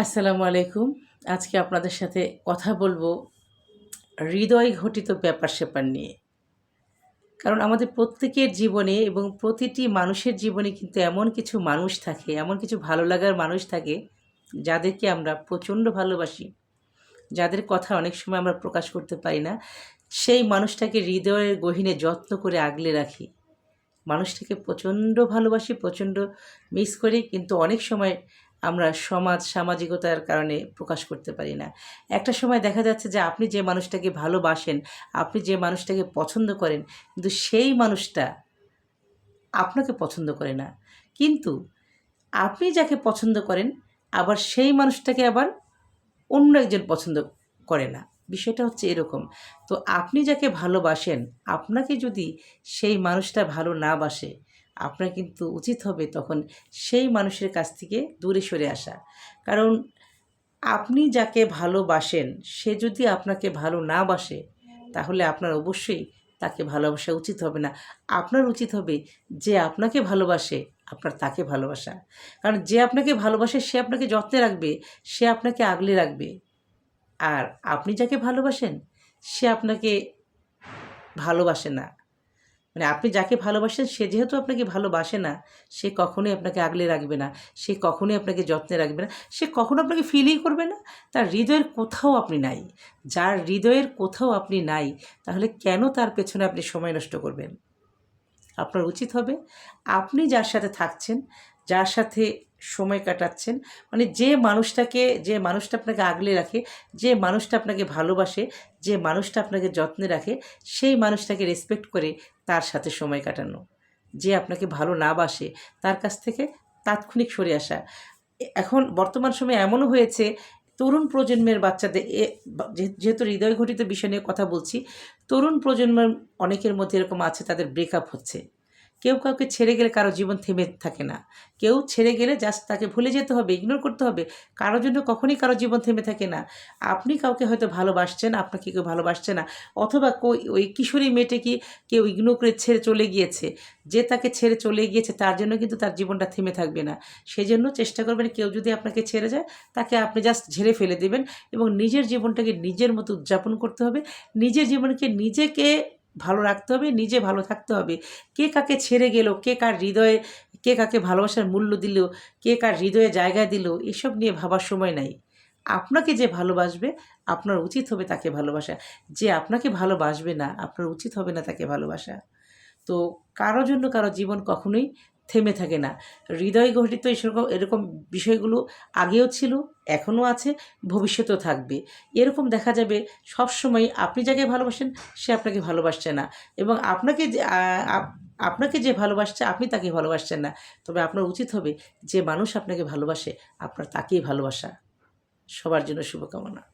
আসসালামু আলাইকুম। আজকে আপনাদের সাথে কথা বলব হৃদয় ঘটিত ব্যাপার স্যাপার নিয়ে। কারণ আমাদের প্রত্যেকের জীবনে এবং প্রতিটি মানুষের জীবনে কিন্তু এমন কিছু মানুষ থাকে, এমন কিছু ভালো লাগার মানুষ থাকে যাদেরকে আমরা প্রচণ্ড ভালোবাসি, যাদের কথা অনেক সময় আমরা প্রকাশ করতে পারি না। সেই মানুষটাকে হৃদয়ের গহীনে যত্ন করে আগলে রাখি। মানুষটাকে প্রচণ্ড ভালোবাসি, প্রচণ্ড মিস করি, কিন্তু অনেক সময় আমরা সমাজ, সামাজিকতার কারণে প্রকাশ করতে পারি না। একটা সময় দেখা যাচ্ছে যে আপনি যে মানুষটাকে ভালোবাসেন, আপনি যে মানুষটাকে পছন্দ করেন, কিন্তু সেই মানুষটা আপনাকে পছন্দ করে না। কিন্তু আপনি যাকে পছন্দ করেন, আবার সেই মানুষটাকে আবার অন্য একজন পছন্দ করে না। বিষয়টা হচ্ছে এরকম। তো আপনি যাকে ভালোবাসেন, আপনাকে যদি সেই মানুষটা ভালো না বাসে আপনার কিন্তু উচিত হবে তখন সেই মানুষের কাছ থেকে দূরে সরে আসা। কারণ আপনি যাকে ভালোবাসেন, সে যদি আপনাকে ভালো না বাসে, তাহলে আপনার অবশ্যই তাকে ভালোবাসা উচিত হবে না। আপনার উচিত হবে যে আপনাকে ভালোবাসে, আপনার তাকে ভালোবাসা। কারণ যে আপনাকে ভালোবাসে, সে আপনাকে যত্নে রাখবে, সে আপনাকে আগলে রাখবে। আর আপনি যাকে ভালোবাসেন, সে আপনাকে ভালোবাসে না। মানে আপনি যাকে ভালোবাসেন, সে যেহেতু আপনাকে ভালোবাসে না, সে কখনোই আপনাকে আগলে রাখবে না, সে কখনোই আপনাকে যত্নে রাখবে না, সে কখনো আপনাকে ফিলই করবে না, তার হৃদয়ের কোথাও আপনি নাই। যার হৃদয়ের কোথাও আপনি নাই, তাহলে কেন তার পেছনে আপনি সময় নষ্ট করবেন? আপনার উচিত হবে আপনি যার সাথে থাকছেন, যার সাথে সময় কাটাচ্ছেন। মানে যে মানুষটাকে, যে মানুষটা আপনাকে আগলে রাখে, যে মানুষটা আপনাকে ভালোবাসে, যে মানুষটা আপনাকে যত্নে রাখে, সেই মানুষটাকে রেসপেক্ট করে তার সাথে সময় কাটানো। যে আপনাকে ভালো না বাসে, তার কাছ থেকে তাৎক্ষণিক সরে আসা। এখন বর্তমান সময়ে এমনও হয়েছে, তরুণ প্রজন্মের বাচ্চাদের যেহেতু হৃদয় ঘটিত বিষয় নিয়ে কথা বলছি, তরুণ প্রজন্মের অনেকের মধ্যে এরকম আছে, তাদের ব্রেকআপ হচ্ছে। কেউ কাউকে ছেড়ে গেলে কারও জীবন থেমে থাকে না। কেউ ছেড়ে গেলে জাস্ট তাকে ভুলে যেতে হবে ইগনোর করতে হবে। কারোর জন্য কখনই কারও জীবন থেমে থাকে না। আপনি কাউকে হয়তো ভালোবাসছেন, আপনাকে কেউ ভালোবাসছে না। অথবা ওই কিশোরী মেয়েটে কি কেউ ইগনোর করে ছেড়ে চলে গিয়েছে। যে তাকে ছেড়ে চলে গিয়েছে, তার জন্য কিন্তু তার জীবনটা থেমে থাকবে না। সেই জন্য চেষ্টা করবেন কেউ যদি আপনাকে ছেড়ে যায়, তাকে আপনি জাস্ট ঝেড়ে ফেলে দেবেন এবং নিজের জীবনটাকে নিজের মতো উদযাপন করতে হবে। নিজের জীবনকে নিজেকে ভালো রাখতে হবে, নিজে ভালো থাকতে হবে। কে কাকে ছেড়ে গেল, কে কার হৃদয়ে, কে কাকে ভালোবাসার মূল্য দিল, কে কার হৃদয়ে জায়গা দিল, এসব নিয়ে ভাবার সময় নাই। আপনাকে যে ভালোবাসবে, আপনার উচিত হবে তাকে ভালোবাসা। যে আপনাকে ভালোবাসবে না, আপনার উচিত হবে না তাকে ভালোবাসা। তো কারও জন্য কারও জীবন কখনোই থেমে থাকে না। হৃদয় গঠিত এরকম এরকম বিষয়গুলো আগেও ছিল এখনও আছে, ভবিষ্যতেও থাকবে। এরকম দেখা যাবে সব সময় আপনি যাকে ভালোবাসেন, সে আপনাকে ভালোবাসছে না। এবং আপনাকে যে আপনাকে যে ভালোবাসছে, আপনি তাকে ভালোবাসছেন না। তবে আপনার উচিত হবে যে মানুষ আপনাকে ভালোবাসে, আপনার তাকেই ভালোবাসা। সবার জন্য শুভকামনা।